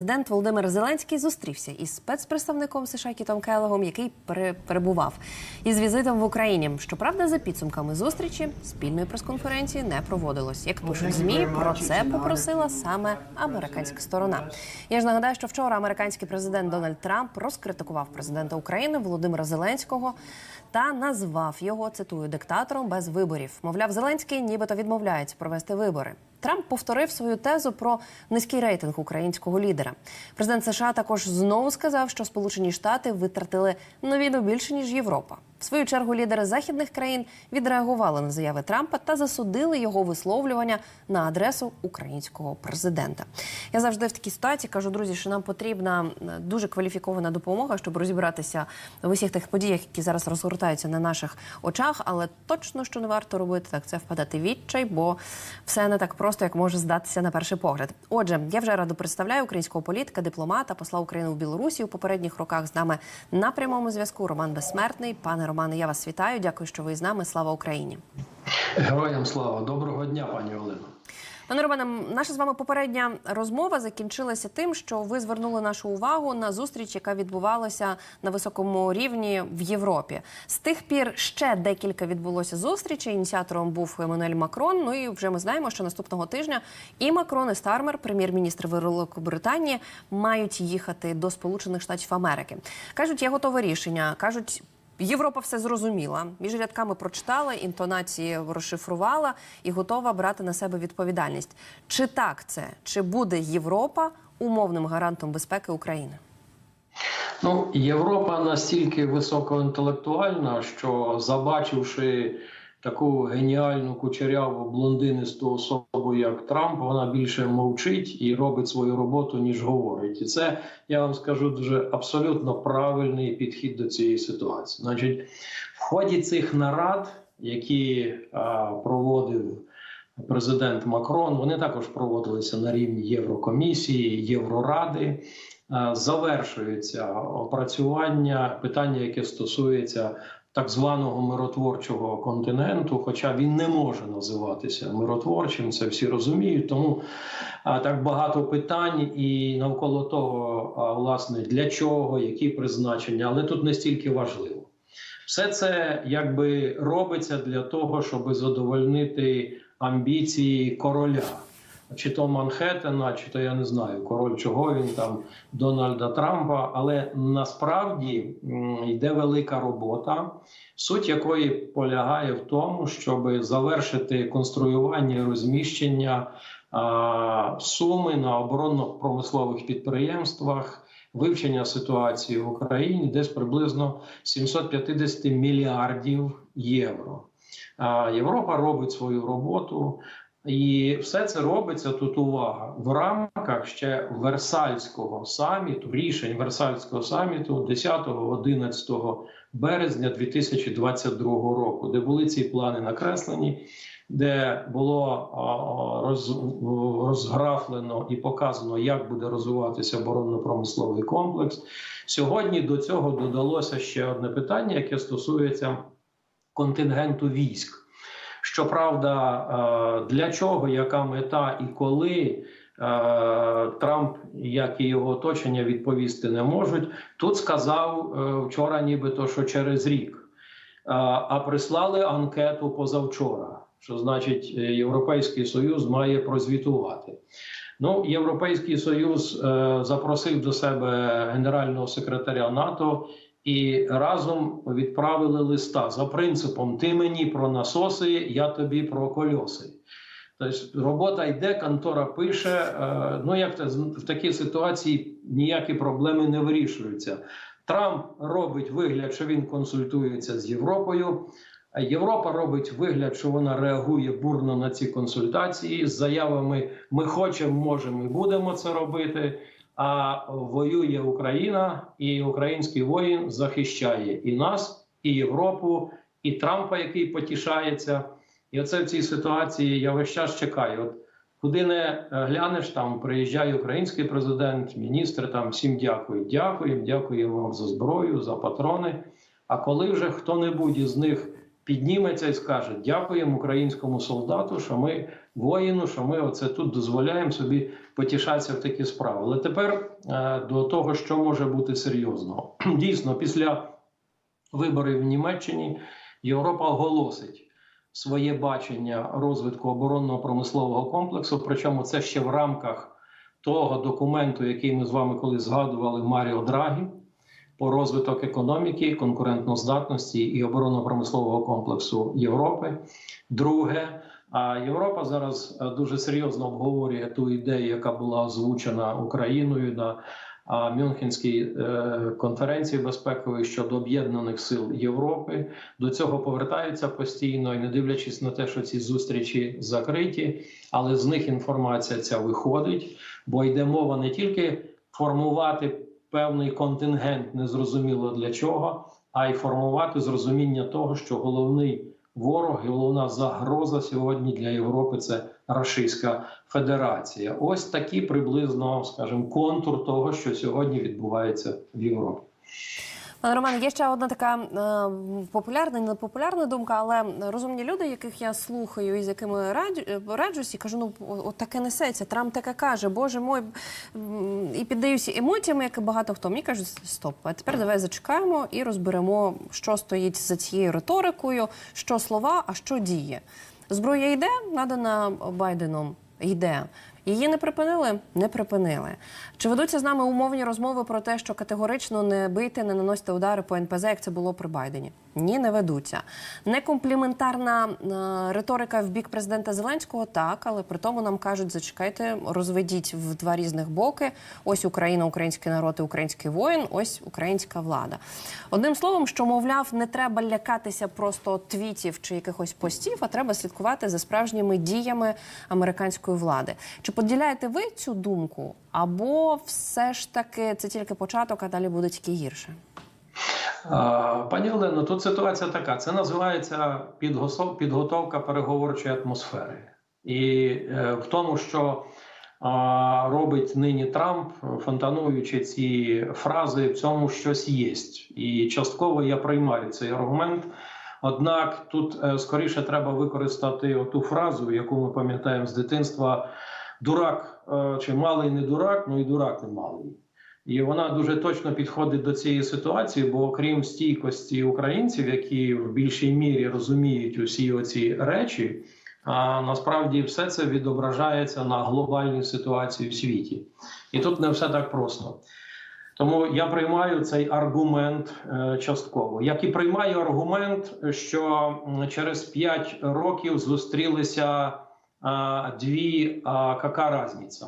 Президент Володимир Зеленський зустрівся із спецпредставником США Кітом Келегом, який пере- перебував із візитом в Україні. Щоправда, за підсумками зустрічі спільної прес-конференції не проводилось. Як пишуть змі, про це попросила саме американська сторона. Я ж нагадаю, що вчора американський президент Дональд Трамп розкритикував президента України Володимира Зеленського та назвав його цитую диктатором без виборів. Мовляв, Зеленський нібито відмовляється провести вибори. Трамп повторив свою тезу про низький рейтинг українського лідера. Президент США також знову сказав, що Сполучені Штати витратили на війну більше ніж Європа. В свою чергу лідери західних країн відреагували на заяви Трампа та засудили його висловлювання на адресу українського президента. Я завжди в такій ситуації кажу, друзі, що нам потрібна е, дуже кваліфікована допомога, щоб розібратися в усіх тих подіях, які зараз розгортаються на наших очах. Але точно що не варто робити так, це впадати відчай, бо все не так просто, як може здатися на перший погляд. Отже, я вже радо представляю українського політика, дипломата, посла України в Білорусі у попередніх роках з нами на прямому зв'язку. Роман Безсмертний. Пане Романе, я вас вітаю. Дякую, що ви з нами. Слава Україні. Героям слава, доброго дня, пані Олено. Пане Романе, наша з вами попередня розмова закінчилася тим, що ви звернули нашу увагу на зустріч, яка відбувалася на високому рівні в Європі. З тих пір ще декілька відбулося зустрічей. Ініціатором був Еммануель Макрон. Ну і вже ми знаємо, що наступного тижня і Макрон, і Стармер, прем'єр-міністр Великобританії, мають їхати до Сполучених Штатів Америки. кажуть, є готове рішення. кажуть. Європа все зрозуміла. Між рядками прочитала, інтонації розшифрувала і готова брати на себе відповідальність. Чи так це? Чи буде Європа умовним гарантом безпеки України? Ну, Європа настільки високоінтелектуальна, що забачивши таку геніальну кучеряву блондинисту особу, як Трамп, вона більше мовчить і робить свою роботу, ніж говорить. І це я вам скажу дуже абсолютно правильний підхід до цієї ситуації. Значить, в ході цих нарад, які а, проводив. Президент Макрон вони також проводилися на рівні Єврокомісії, Євроради. Завершується опрацювання питання, яке стосується так званого миротворчого континенту, хоча він не може називатися миротворчим, це всі розуміють. Тому так багато питань і навколо того, власне, для чого, які призначення, але тут не стільки важливо. Все це якби робиться для того, щоб задовольнити амбіції короля, чи то Манхеттена, чи то я не знаю, король чого він там Дональда Трампа. Але насправді йде велика робота, суть якої полягає в тому, щоб завершити конструювання і розміщення суми на оборонно-промислових підприємствах. Вивчення ситуації в Україні десь приблизно 750 мільярдів євро. Європа робить свою роботу, і все це робиться тут. Увага в рамках ще Версальського саміту, рішень Версальського саміту 10-11 березня 2022 року, де були ці плани накреслені. Де було роз, розграфлено і показано, як буде розвиватися оборонно-промисловий комплекс. Сьогодні до цього додалося ще одне питання, яке стосується контингенту військ. Щоправда, е, для чого, яка мета і коли е, Трамп, як і його оточення, відповісти не можуть. Тут сказав е, вчора, нібито що через рік, а прислали анкету позавчора. Що значить, Європейський Союз має прозвітувати. Ну, Європейський Союз запросив до себе генерального секретаря НАТО і разом відправили листа за принципом: ти мені про насоси, я тобі про кольоси. Тобто робота йде, контора пише. Е, ну як в такій ситуації ніякі проблеми не вирішуються. Трамп робить вигляд, що він консультується з Європою. Європа робить вигляд, що вона реагує бурно на ці консультації з заявами: ми хочемо, можемо і будемо це робити. А воює Україна, і український воїн захищає і нас, і Європу, і Трампа, який потішається. І оце в цій ситуації я весь час чекаю. От куди не глянеш, там приїжджає український президент, міністр там всім дякую. Дякуємо, дякуємо вам за зброю, за патрони. А коли вже хто-небудь із них підніметься і скаже: Дякуємо українському солдату, що ми воїну, що ми оце тут дозволяємо собі потішатися в такі справи. Але тепер е, до того, що може бути серйозного. Дійсно, після виборів в Німеччині Європа оголосить своє бачення розвитку оборонного промислового комплексу. Причому це ще в рамках того документу, який ми з вами колись згадували Маріо Драгі по розвиток економіки, конкурентноздатності і оборонно-промислового комплексу Європи. Друге, а Європа зараз е, дуже серйозно обговорює ту ідею, яка була озвучена Україною на Мюнхенській е, конференції безпекової щодо об'єднаних сил Європи. До цього повертаються постійно і не дивлячись на те, що ці зустрічі закриті, але з них інформація ця виходить, бо йде мова не тільки формувати певний контингент, незрозуміло для чого, а й формувати зрозуміння того, що головний ворог і головна загроза сьогодні для Європи це Російська Федерація. Ось такий приблизно, скажімо, контур того, що сьогодні відбувається в Європі. Пане Романе, є ще одна така е, популярна, не популярна думка, але розумні люди, яких я слухаю і з якими раджу, раджусь, і кажу, ну от таке несеться. Трамп таке каже, боже мой, і піддаюся емоціям, як і багато хто. Мені кажуть, стоп, а тепер давай зачекаємо і розберемо, що стоїть за цією риторикою, що слова, а що діє. Зброя йде, надана Байденом, йде. Її не припинили? Не припинили. Чи ведуться з нами умовні розмови про те, що категорично не бийте, не наносьте удари по НПЗ, як це було при Байдені? Ні, не ведуться. Некомпліментарна е, риторика в бік президента Зеленського, так, але при тому нам кажуть, зачекайте, розведіть в два різних боки. Ось Україна, український народ і український воїн, ось українська влада. Одним словом, що мовляв, не треба лякатися просто твітів чи якихось постів, а треба слідкувати за справжніми діями американської влади. Чи поділяєте ви цю думку? Або все ж таки це тільки початок, а далі буде тільки гірше? Пані Олено, тут ситуація така: це називається підготовка переговорчої атмосфери, і е, в тому, що робить нині Трамп, фонтануючи ці фрази, в цьому щось є. І частково я приймаю цей аргумент. Однак тут е, скоріше треба використати ту фразу, яку ми пам'ятаємо з дитинства: дурак е, чи малий не дурак, ну і дурак не малий. І вона дуже точно підходить до цієї ситуації, бо окрім стійкості українців, які в більшій мірі розуміють усі оці речі, а насправді все це відображається на глобальній ситуації в світі. І тут не все так просто. Тому я приймаю цей аргумент е, частково. Як і приймаю аргумент, що через 5 років зустрілися дві яка різниця?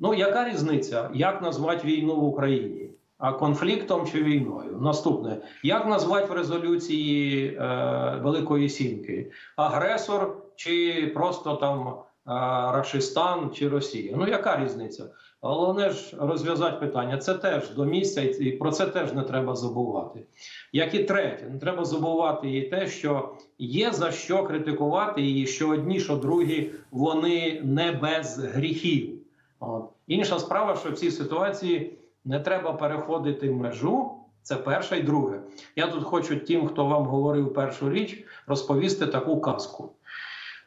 Ну, яка різниця, як назвати війну в Україні? А конфліктом чи війною? Наступне, як назвати в резолюції е, Великої Сімки? Агресор чи просто там Рашистан чи Росія? Ну, яка різниця? Головне ж розв'язати питання. Це теж до місця, і про це теж не треба забувати. Як і третє, не треба забувати і те, що є за що критикувати, і що одні, що другі, вони не без гріхів. От. Інша справа, що в цій ситуації не треба переходити межу. Це перше і друге. Я тут хочу тим, хто вам говорив першу річ, розповісти таку казку.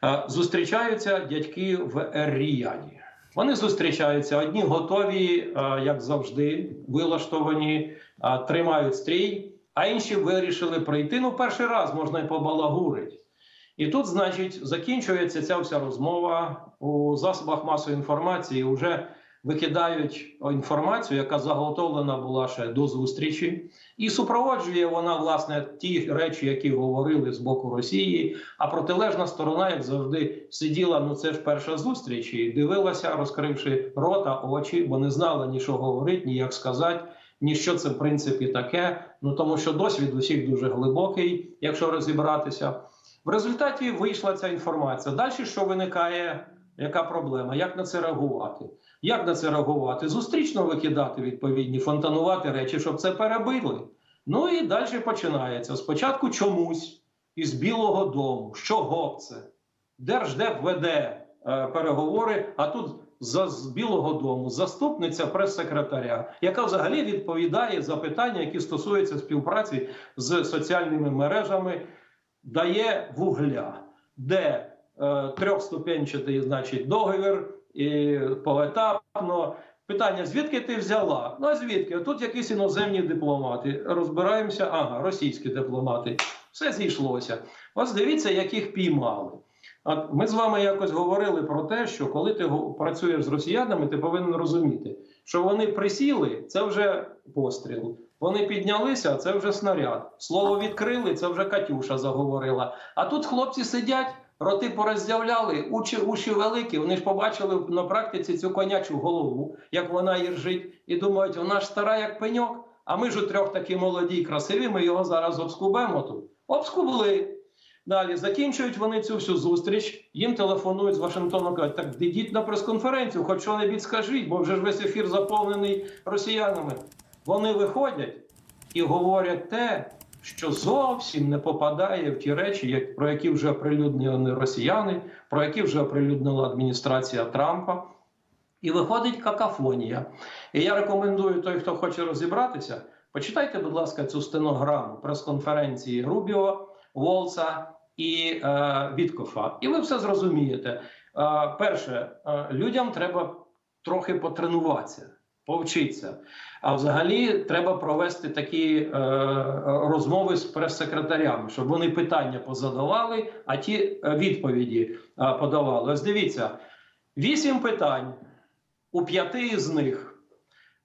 Е, Зустрічаються дядьки в Ер-Ріяді. Вони зустрічаються, одні готові, е, як завжди, вилаштовані, е, тримають стрій, а інші вирішили прийти. Ну, перший раз можна й побалагурити. І тут, значить, закінчується ця вся розмова у засобах масової інформації. Вже викидають інформацію, яка заготовлена була ще до зустрічі, і супроводжує вона власне ті речі, які говорили з боку Росії. А протилежна сторона, як завжди, сиділа. Ну це ж перша зустріч, і дивилася, розкривши рота, очі, бо не знала ні що говорити, ні як сказати. Ні, що це в принципі таке, ну тому що досвід усіх дуже глибокий, якщо розібратися. В результаті вийшла ця інформація. Далі що виникає? Яка проблема? Як на це реагувати? Як на це реагувати? Зустрічно викидати відповідні, фонтанувати речі, щоб це перебили. Ну і далі починається. Спочатку чомусь із Білого Дому. З чого це? Держдеп веде е, переговори, а тут за, з Білого Дому заступниця прес-секретаря, яка взагалі відповідає за питання, які стосуються співпраці з соціальними мережами, дає вугля, де е, трьохступенчатий, значить, договір і поетапно. Питання: звідки ти взяла? Ну а звідки? Тут якісь іноземні дипломати. Розбираємося, ага, російські дипломати. Все зійшлося. Ось дивіться, яких піймали. От ми з вами якось говорили про те, що коли ти працюєш з росіянами, ти повинен розуміти, що вони присіли, це вже постріл. Вони піднялися, це вже снаряд. Слово відкрили, це вже Катюша заговорила. А тут хлопці сидять, роти пороздявляли, уші, уші великі. Вони ж побачили на практиці цю конячу голову, як вона їржить, і думають, вона ж стара, як пеньок. А ми ж у трьох такі молоді і красиві, ми його зараз обскубемо тут. Обскубли. Далі закінчують вони цю всю зустріч. Їм телефонують з Вашингтону, кажуть, так йдіть на прес-конференцію, хоч що-небудь скажіть, бо вже ж весь ефір заповнений росіянами. Вони виходять і говорять те, що зовсім не попадає в ті речі, як, про які вже оприлюднили росіяни, про які вже оприлюднила адміністрація Трампа. І виходить какафонія. І я рекомендую той, хто хоче розібратися, почитайте, будь ласка, цю стенограму прес-конференції Рубіо, Волса і е, Віткофа. І ви все зрозумієте. Е, перше, е, людям треба трохи потренуватися, повчитися. А взагалі треба провести такі е, розмови з прес-секретарями, щоб вони питання позадавали, а ті е, відповіді е, подавали. Ось дивіться, вісім питань. У п'яти із них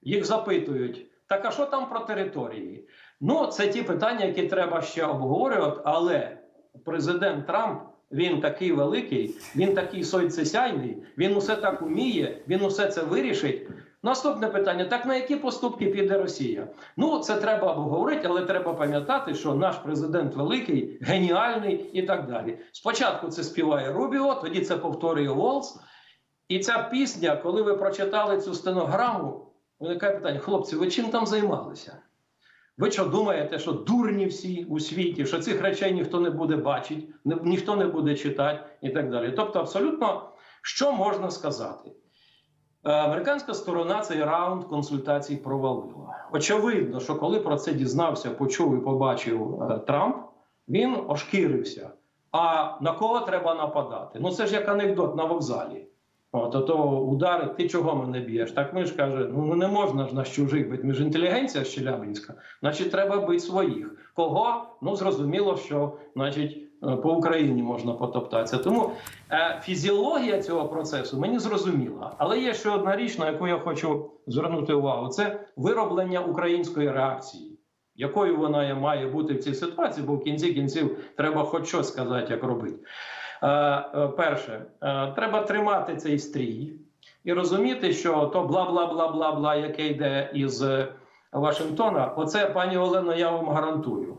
їх запитують: так а що там про території? Ну, це ті питання, які треба ще обговорювати, але президент Трамп. Він такий великий, він такий сойцесяйний, він усе так уміє, він усе це вирішить. Наступне питання: так на які поступки піде Росія? Ну, це треба обговорити, але треба пам'ятати, що наш президент великий, геніальний і так далі. Спочатку це співає Рубіо, тоді це повторює Волс. І ця пісня, коли ви прочитали цю стенограму, виникає питання: хлопці, ви чим там займалися? Ви що думаєте, що дурні всі у світі, що цих речей ніхто не буде бачити, ніхто не буде читати і так далі. Тобто, абсолютно, що можна сказати? Е, Американська сторона цей раунд консультацій провалила. Очевидно, що коли про це дізнався, почув і побачив е, Трамп, він ошкірився. А на кого треба нападати? Ну це ж як анекдот на вокзалі. От, ото удари, ти чого мене б'єш? Так ми ж каже, ну не можна ж на чужих бити. Ми ж інтелігенція з Челябинська. Значить, треба бити своїх. Кого? Ну зрозуміло, що значить по Україні можна потоптатися. Тому е, фізіологія цього процесу мені зрозуміла. Але є ще одна річ, на яку я хочу звернути увагу: це вироблення української реакції. Якою вона має бути в цій ситуації, бо в кінці кінців треба хоч щось сказати, як робити. Е, е, перше, е, треба тримати цей стрій і розуміти, що то бла бла бла бла бла, яке йде із е, Вашингтона, оце пані Олено, я вам гарантую.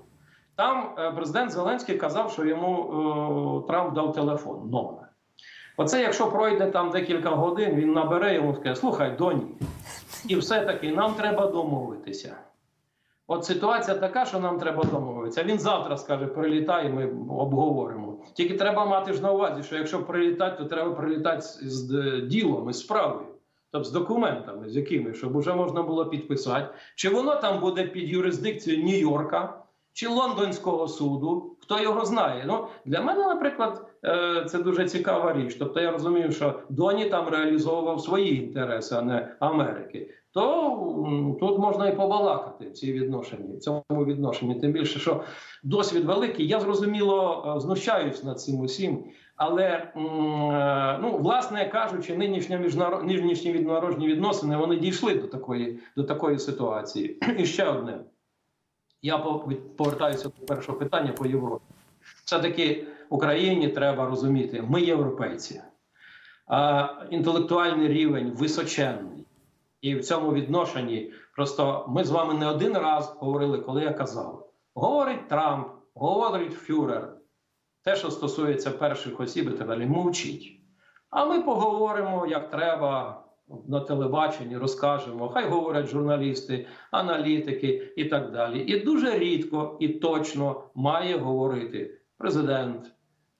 Там е, президент Зеленський казав, що йому е, Трамп дав телефон номер. Оце, якщо пройде там декілька годин, він набере йому скаже: слухай, доні, і все-таки нам треба домовитися. От ситуація така, що нам треба домовитися. Він завтра скаже, прилітай, ми обговоримо. Тільки треба мати ж на увазі, що якщо прилітати, то треба прилітати з, ділом, із справою, тобто з документами, з якими, щоб вже можна було підписати. Чи воно там буде під юрисдикцією Нью-Йорка, чи Лондонського суду, хто його знає. Ну, для мене, наприклад, е, це дуже цікава річ. Тобто я розумію, що Доні там реалізовував свої інтереси, а не Америки. То тут можна і побалакати в цій відношенні, в цьому відношенні. Тим більше, що досвід великий. Я зрозуміло е, знущаюсь над цим усім. Але е, ну, власне кажучи, нинішні міжнаро- нинішні віднародні відносини вони дійшли до такої, до такої ситуації. І ще одне. Я по- повертаюся до першого питання по Європі. Все-таки Україні треба розуміти, ми європейці. А інтелектуальний рівень височенний. І в цьому відношенні просто ми з вами не один раз говорили, коли я казав: говорить Трамп, говорить Фюрер. Те, що стосується перших осіб і так далі, мовчіть. А ми поговоримо, як треба на телебаченні, розкажемо. Хай говорять журналісти, аналітики і так далі. І дуже рідко і точно має говорити президент,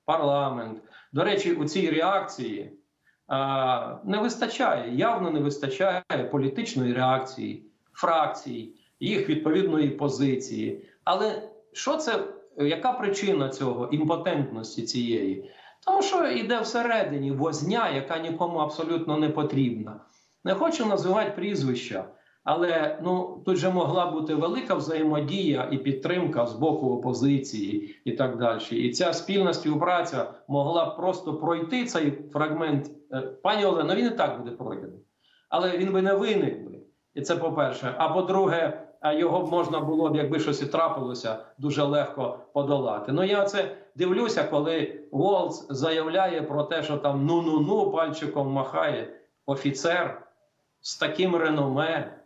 парламент. До речі, у цій реакції а, не вистачає, явно не вистачає політичної реакції, фракцій, їх відповідної позиції. Але що це, яка причина цього імпотентності цієї? Тому що йде всередині возня, яка нікому абсолютно не потрібна. Не хочу називати прізвища, але ну тут же могла бути велика взаємодія і підтримка з боку опозиції і так далі. І ця спільна співпраця могла просто пройти цей фрагмент. Е, Пані Олено, він і так буде пройдений, але він би не виник би. І це по-перше. А по-друге, його б можна було б, якби щось і трапилося, дуже легко подолати. Ну я це дивлюся, коли Волц заявляє про те, що там ну-ну-ну пальчиком махає офіцер з таким реноме,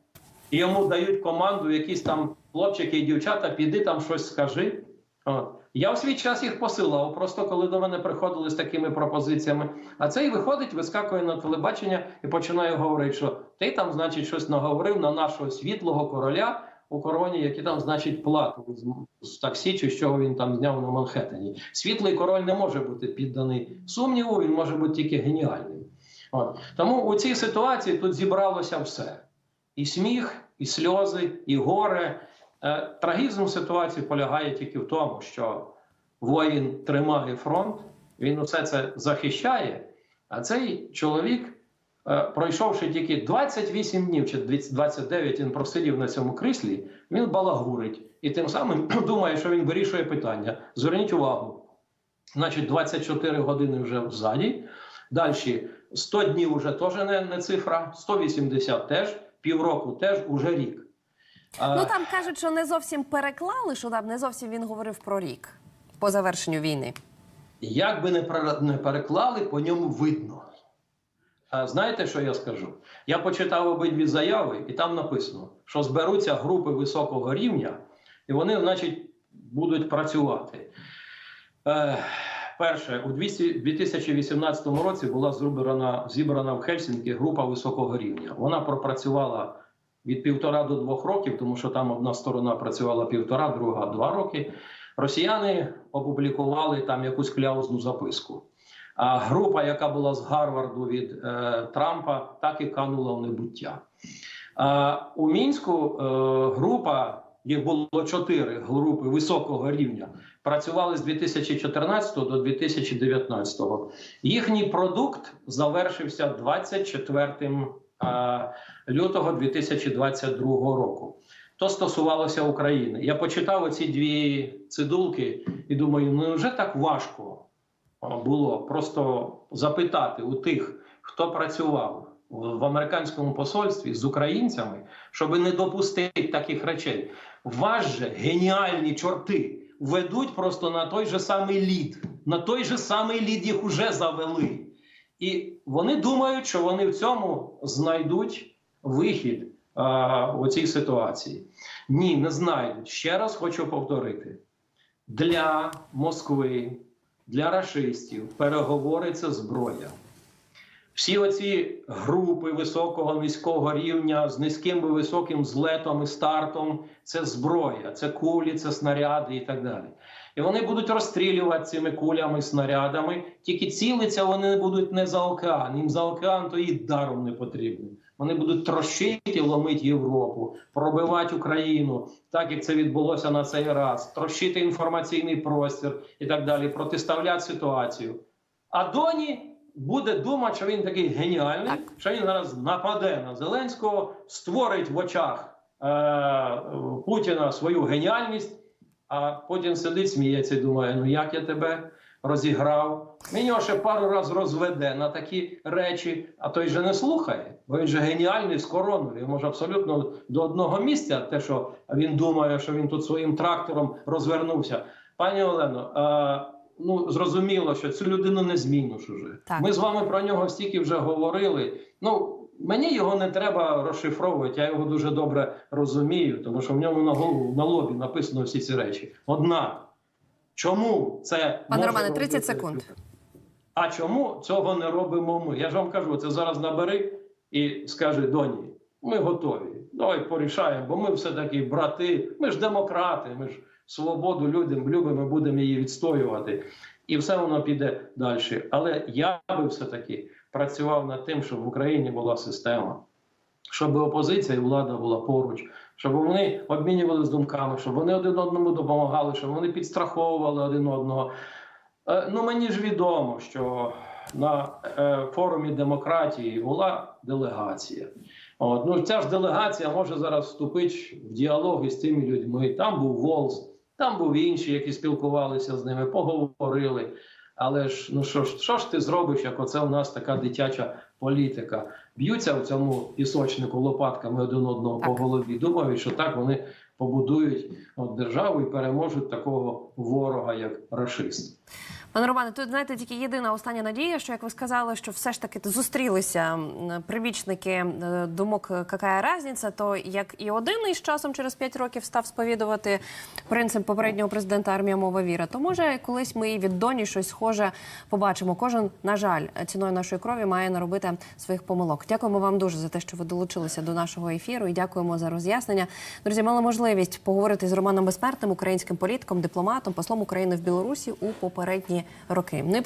і йому дають команду якісь там хлопчики і дівчата, піди там щось скажи. От. Я в свій час їх посилав, просто коли до мене приходили з такими пропозиціями. А цей виходить, вискакує на телебачення і починає говорити, що ти там, значить, щось наговорив на нашого світлого короля у короні, який там, значить, платив з, таксі, чи що він там зняв на Манхеттені. Світлий король не може бути підданий сумніву, він може бути тільки геніальним. От. Тому у цій ситуації тут зібралося все: і сміх, і сльози, і горе. Е, Трагізм ситуації полягає тільки в тому, що воїн тримає фронт, він усе це захищає, а цей чоловік, пройшовши тільки 28 днів чи 29, він просидів на цьому кріслі, він балагурить і тим самим думає, що він вирішує питання. Зверніть увагу, значить, 24 години вже взаді. Далі 100 днів вже теж не, не цифра, 180 теж, півроку теж, уже рік. Ну там кажуть, що не зовсім переклали, що там не зовсім він говорив про рік по завершенню війни. Як би не переклали, по ньому видно. Знаєте, що я скажу? Я почитав обидві заяви, і там написано, що зберуться групи високого рівня, і вони, значить, будуть працювати. Е, перше, у 2018 році була зібрана, зібрана в Хельсінкі група високого рівня. Вона пропрацювала від півтора до двох років, тому що там одна сторона працювала півтора, друга два роки. Росіяни опублікували там якусь кляузну записку. А група, яка була з Гарварду від е, Трампа, так і канула в небуття. А у мінську е, група, їх було чотири групи високого рівня, працювали з 2014 до 2019. Їхній продукт завершився 24 е, лютого 2022 року. То стосувалося України. Я почитав оці дві цидулки і думаю, ну вже так важко було просто запитати у тих, хто працював в американському посольстві з українцями, щоб не допустити таких речей. Вас же геніальні чорти ведуть просто на той же самий лід. На той же самий лід їх уже завели. І вони думають, що вони в цьому знайдуть вихід а, у цій ситуації. Ні, не знайдуть. Ще раз хочу повторити: для Москви, для рашистів переговори це зброя. Всі оці групи високого низького рівня з низьким і високим злетом і стартом це зброя, це кулі, це снаряди і так далі. І вони будуть розстрілювати цими кулями, снарядами. Тільки цілиться вони будуть не за океан. Їм за океан то і даром не потрібно. Вони будуть трощити, ломити Європу, пробивати Україну, так як це відбулося на цей раз, трощити інформаційний простір і так далі, протиставляти ситуацію. А Доні буде думати, що він такий геніальний, Так. що він зараз нападе на Зеленського, створить в очах е- Путіна свою геніальність, а Путін сидить, сміється і думає: ну як я тебе розіграв? Він його ще пару разів розведе на такі речі, а той же не слухає, бо він же геніальний з короною. Він може абсолютно до одного місця, те, що він думає, що він тут своїм трактором розвернувся. Пані Олено, е- ну зрозуміло, що цю людину не зміниш уже. Так. Ми з вами про нього стільки вже говорили. Ну мені його не треба розшифровувати. Я його дуже добре розумію, тому що в ньому на голову на лобі написано всі ці речі. Однак, чому це Пане Романе, 30 робити- секунд. А чому цього не робимо ми? Я ж вам кажу, це зараз набери і скаже доні, ми готові. Давай порішаємо, бо ми все таки брати, ми ж демократи, ми ж свободу людям любимо, будемо її відстоювати. І все воно піде далі. Але я би все-таки працював над тим, щоб в Україні була система, щоб опозиція і влада була поруч, щоб вони обмінювалися думками, щоб вони один одному допомагали, щоб вони підстраховували один одного. Е, Ну, мені ж відомо, що на е, форумі демократії була делегація. От, ну, ця ж делегація може зараз вступити в діалог із цими людьми. Там був Волс, там був інші, які спілкувалися з ними, поговорили. Але ж ну що ж, що ж ти зробиш, як оце у нас така дитяча політика? Б'ються в цьому пісочнику лопатками один одного по голові. Думають, що так вони побудують от державу і переможуть такого ворога, як рашист. Пане Романе, тут знаєте тільки єдина остання надія, що як ви сказали, що все ж таки зустрілися прибічники е, думок «какая разниця», то як і один із часом через 5 років став сповідувати принцип попереднього президента армія мова віра, то може колись ми і від доні щось схоже побачимо. Кожен, на жаль, ціною нашої крові має наробити своїх помилок. Дякуємо вам дуже за те, що ви долучилися до нашого ефіру, і дякуємо за роз'яснення. Друзі, мали можливість поговорити з Романом Безпертним, українським політиком, дипломатом, послом України в Білорусі у попередні роки. Ну